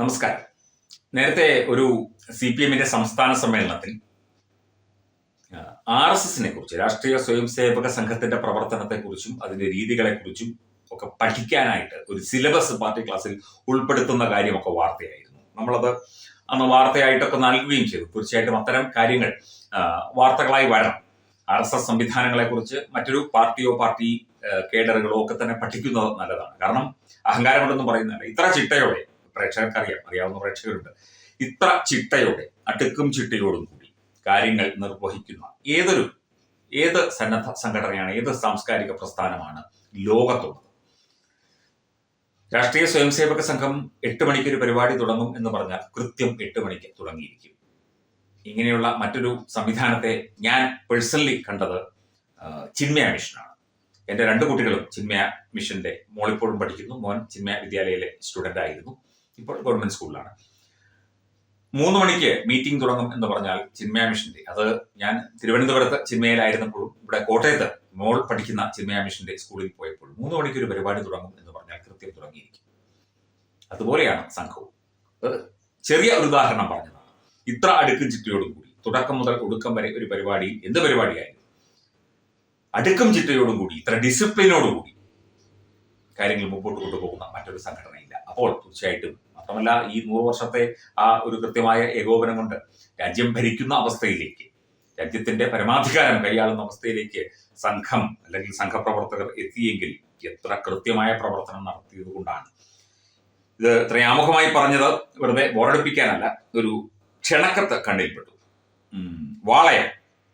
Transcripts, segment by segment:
നമസ്കാരം. നേരത്തെ ഒരു സി പി എമ്മിന്റെ സംസ്ഥാന സമ്മേളനത്തിൽ ആർ എസ് എസിനെ കുറിച്ച് രാഷ്ട്രീയ സ്വയം സേവക സംഘത്തിന്റെ പ്രവർത്തനത്തെക്കുറിച്ചും അതിന്റെ രീതികളെക്കുറിച്ചും ഒക്കെ പഠിക്കാനായിട്ട് ഒരു സിലബസ് പാർട്ടി ക്ലാസ്സിൽ ഉൾപ്പെടുത്തുന്ന കാര്യമൊക്കെ വാർത്തയായിരുന്നു. നമ്മളത് അന്ന് വാർത്തയായിട്ടൊക്കെ നൽകുകയും ചെയ്തു. തീർച്ചയായിട്ടും അത്തരം കാര്യങ്ങൾ വാർത്തകളായി വരണം. ആർ എസ് എസ് സംവിധാനങ്ങളെ കുറിച്ച് മറ്റൊരു പാർട്ടിയോ പാർട്ടി കേഡറുകളോ ഒക്കെ തന്നെ പഠിക്കുന്നത് നല്ലതാണ്. കാരണം അഹങ്കാരമുണ്ടെന്ന് പറയുന്നതല്ല. ഇത്ര ചിട്ടയോടെ പ്രേക്ഷകർക്ക് അറിയാം അറിയാവുന്ന പ്രേക്ഷകരുണ്ട്. ഇത്ര ചിട്ടയോടെ അടുക്കും ചിട്ടയോടും കൂടി കാര്യങ്ങൾ നിർവഹിക്കുന്ന ഏതൊരു ഏത് സന്നദ്ധ സംഘടനയാണ് ഏത് സാംസ്കാരിക പ്രസ്ഥാനമാണ് ലോകത്തുള്ളത്? രാഷ്ട്രീയ സ്വയംസേവക സംഘം എട്ട് മണിക്ക് ഒരു പരിപാടി തുടങ്ങും എന്ന് പറഞ്ഞാൽ കൃത്യം എട്ട് മണിക്ക് തുടങ്ങിയിരിക്കും. ഇങ്ങനെയുള്ള മറ്റൊരു സംവിധാനത്തെ ഞാൻ പേഴ്സണലി കണ്ടത് ചിന്മയ മിഷനാണ്. എന്റെ രണ്ട് കുട്ടികളും ചിന്മയ മിഷന്റെ മോളിപ്പോഴും പഠിക്കുന്നു. മോൻ ചിന്മയ വിദ്യാലയയിലെ സ്റ്റുഡന്റ് ആയിരുന്നു ഇപ്പോൾ ഗവൺമെന്റ് സ്കൂളിലാണ്. മൂന്ന് മണിക്ക് മീറ്റിംഗ് തുടങ്ങും എന്ന് പറഞ്ഞാൽ ചിന്മയ മിഷന്റെ. അത് ഞാൻ തിരുവനന്തപുരത്ത് ചിന്മയിലായിരുന്നപ്പോഴും ഇവിടെ കോട്ടയത്ത് മോൾ പഠിക്കുന്ന ചിന്മയ മിഷന്റെ സ്കൂളിൽ പോയപ്പോൾ മൂന്ന് മണിക്ക് ഒരു പരിപാടി തുടങ്ങും എന്ന് പറഞ്ഞാൽ കൃത്യം തുടങ്ങിയിരിക്കും. അതുപോലെയാണ് സംഘവും. ചെറിയ ഒരു ഉദാഹരണം പറഞ്ഞതാണ്. ഇത്ര അടുക്കും ചിട്ടയോടും കൂടി തുടക്കം മുതൽ ഒടുക്കം വരെ ഒരു പരിപാടി എന്ത് പരിപാടിയായിരുന്നു അടുക്കും ചിട്ടയോടും കൂടി ഇത്ര ഡിസിപ്ലിനോടും കൂടി കാര്യങ്ങൾ മുമ്പോട്ട് കൊണ്ടുപോകുന്ന മറ്റൊരു സംഘടനയില്ല. അപ്പോൾ തീർച്ചയായിട്ടും മാത്രമല്ല ഈ നൂറ് വർഷത്തെ ആ ഒരു കൃത്യമായ ഏകോപനം കൊണ്ട് രാജ്യം ഭരിക്കുന്ന അവസ്ഥയിലേക്ക് രാജ്യത്തിന്റെ പരമാധികാരം കൈയാളുന്ന അവസ്ഥയിലേക്ക് സംഘം അല്ലെങ്കിൽ സംഘപ്രവർത്തകർ എത്തിയെങ്കിൽ എത്ര കൃത്യമായ പ്രവർത്തനം നടത്തിയത് കൊണ്ടാണ്. ഇത് ത്രയാമുഖമായി പറഞ്ഞത് വെറുതെ ബോറടിപ്പിക്കാനല്ല ഒരു ക്ഷണക്കത്ത് കണ്ണിൽപ്പെട്ടു. വാളയം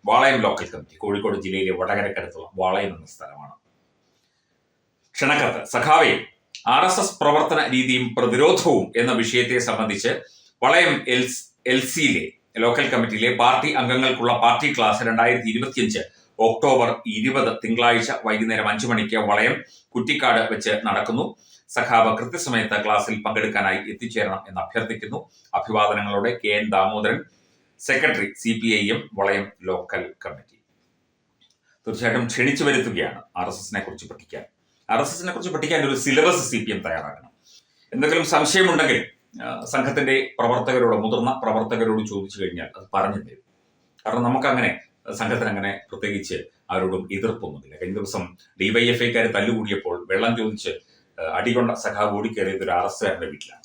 വാളയം ലോക്കൽ കമ്മിറ്റി കോഴിക്കോട് ജില്ലയിലെ വടകരക്കടുത്തുള്ള വാളയം എന്ന സ്ഥലമാണ്. ക്ഷണക്കത്ത്. സഖാവെ ആർ എസ് എസ് പ്രവർത്തന രീതിയും പ്രതിരോധവും എന്ന വിഷയത്തെ സംബന്ധിച്ച് വളയം എൽ എൽ സിയിലെ ലോക്കൽ കമ്മിറ്റിയിലെ പാർട്ടി അംഗങ്ങൾക്കുള്ള പാർട്ടി ക്ലാസ് രണ്ടായിരത്തി ഇരുപത്തിയഞ്ച് ഒക്ടോബർ ഇരുപത് തിങ്കളാഴ്ച വൈകുന്നേരം അഞ്ചു മണിക്ക് വളയം കുറ്റിക്കാട് വെച്ച് നടക്കുന്നു. സഖാവ് കൃത്യസമയത്ത് ക്ലാസ്സിൽ പങ്കെടുക്കാനായി എത്തിച്ചേരണം എന്ന് അഭ്യർത്ഥിക്കുന്നു. അഭിവാദനങ്ങളോടെ K N Damodaran secretary C P I M Valayam local committee. തീർച്ചയായിട്ടും ക്ഷണിച്ചു വരുത്തുകയാണ് ആർ എസ് എസിനെ കുറിച്ച് പഠിക്കാൻ. ആർ എസ് എസിനെ കുറിച്ച് പഠിക്കാൻ ഒരു സിലബസ് സി പി എം തയ്യാറാക്കണം. എന്തെങ്കിലും സംശയമുണ്ടെങ്കിൽ സംഘത്തിന്റെ പ്രവർത്തകരോട് മുതിർന്ന പ്രവർത്തകരോട് ചോദിച്ചു കഴിഞ്ഞാൽ അത് പറഞ്ഞു തരും. കാരണം നമുക്കങ്ങനെ സംഘത്തിന് അങ്ങനെ പ്രത്യേകിച്ച് അവരോടും എതിർപ്പൊന്നുമില്ല. കഴിഞ്ഞ ദിവസം ഡിവൈഎഫ്ഐക്കാർ തല്ലുകൂടിയപ്പോൾ വെള്ളം ചോദിച്ച് അടികൊണ്ട സഖാവ് ഓടിക്കേറിയത് ഒരു ആർ എസ് കാരന്റെ വീട്ടിലാണ്.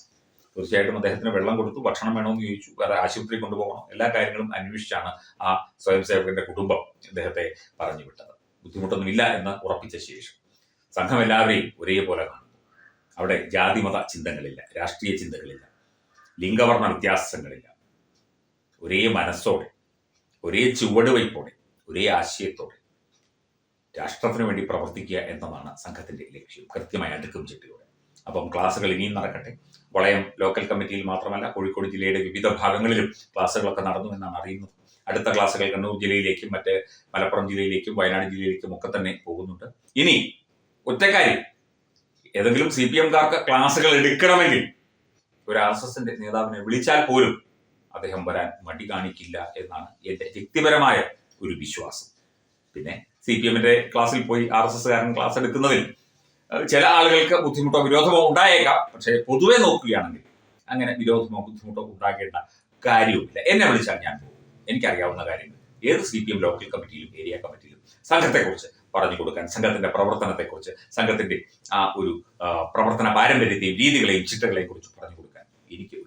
തീർച്ചയായിട്ടും അദ്ദേഹത്തിന് വെള്ളം കൊടുത്തു ഭക്ഷണം വേണമെന്ന് ചോദിച്ചു വേറെ ആശുപത്രി കൊണ്ടുപോകണം എല്ലാ കാര്യങ്ങളും അന്വേഷിച്ചാണ് ആ സ്വയം സേവകന്റെ കുടുംബം അദ്ദേഹത്തെ പറഞ്ഞു വിട്ടത്. ബുദ്ധിമുട്ടൊന്നുമില്ല എന്ന് ഉറപ്പിച്ച ശേഷം. സംഘം എല്ലാവരെയും ഒരേപോലെ കാണുന്നു. അവിടെ ജാതിമത ചിന്തകളില്ല രാഷ്ട്രീയ ചിന്തകളില്ല ലിംഗവർണ വ്യത്യാസങ്ങളില്ല. ഒരേ മനസ്സോടെ ഒരേ ചുവടുവയ്പോടെ ഒരേ ആശയത്തോടെ രാഷ്ട്രത്തിന് വേണ്ടി പ്രവർത്തിക്കുക എന്നതാണ് സംഘത്തിന്റെ ലക്ഷ്യം. കൃത്യമായി അടുക്കും ചിട്ടയോടെ. അപ്പം ക്ലാസ്സുകൾ ഇനിയും നടക്കട്ടെ. വളയം ലോക്കൽ കമ്മിറ്റിയിൽ മാത്രമല്ല കോഴിക്കോട് ജില്ലയുടെ വിവിധ ഭാഗങ്ങളിലും ക്ലാസ്സുകളൊക്കെ നടന്നു എന്നാണ് അറിയുന്നത്. അടുത്ത ക്ലാസ്സുകൾ കണ്ണൂർ ജില്ലയിലേക്കും മറ്റ് മലപ്പുറം ജില്ലയിലേക്കും വയനാട് ജില്ലയിലേക്കും ഒക്കെ തന്നെ പോകുന്നുണ്ട്. ഇനി ഒറ്റക്കാരി ഏതെങ്കിലും സി പി എംകാർക്ക് ക്ലാസ്സുകൾ എടുക്കണമെങ്കിൽ ഒരു ആർ എസ് എസിന്റെ നേതാവിനെ വിളിച്ചാൽ പോലും അദ്ദേഹം വരാൻ മടി കാണിക്കില്ല എന്നാണ് എന്റെ വ്യക്തിപരമായ ഒരു വിശ്വാസം. പിന്നെ സി പി എമ്മിന്റെ ക്ലാസ്സിൽ പോയി ആർ എസ് എസ്കാരൻ ക്ലാസ് എടുക്കുന്നതിൽ ചില ആളുകൾക്ക് ബുദ്ധിമുട്ടോ വിരോധമോ ഉണ്ടായേക്കാം. പക്ഷേ പൊതുവെ നോക്കുകയാണെങ്കിൽ അങ്ങനെ വിരോധമോ ബുദ്ധിമുട്ടോ ഉണ്ടാകേണ്ട കാര്യവുമില്ല. എന്നെ വിളിച്ചാൽ ഞാൻ പോകും. എനിക്കറിയാവുന്ന കാര്യങ്ങൾ. ഏത് സി പി എം ലോക്കൽ കമ്മിറ്റിയിലും ഏരിയ കമ്മിറ്റിയിലും സംഘത്തെക്കുറിച്ച് പറഞ്ഞു കൊടുക്കാൻ സംഘത്തിന്റെ പ്രവർത്തനത്തെക്കുറിച്ച് സംഘത്തിന്റെ ആ ഒരു പ്രവർത്തന പാരമ്പര്യത്തെയും രീതികളെയും ചിട്ടകളെയും കുറിച്ച് പറഞ്ഞു കൊടുക്കാൻ എനിക്ക്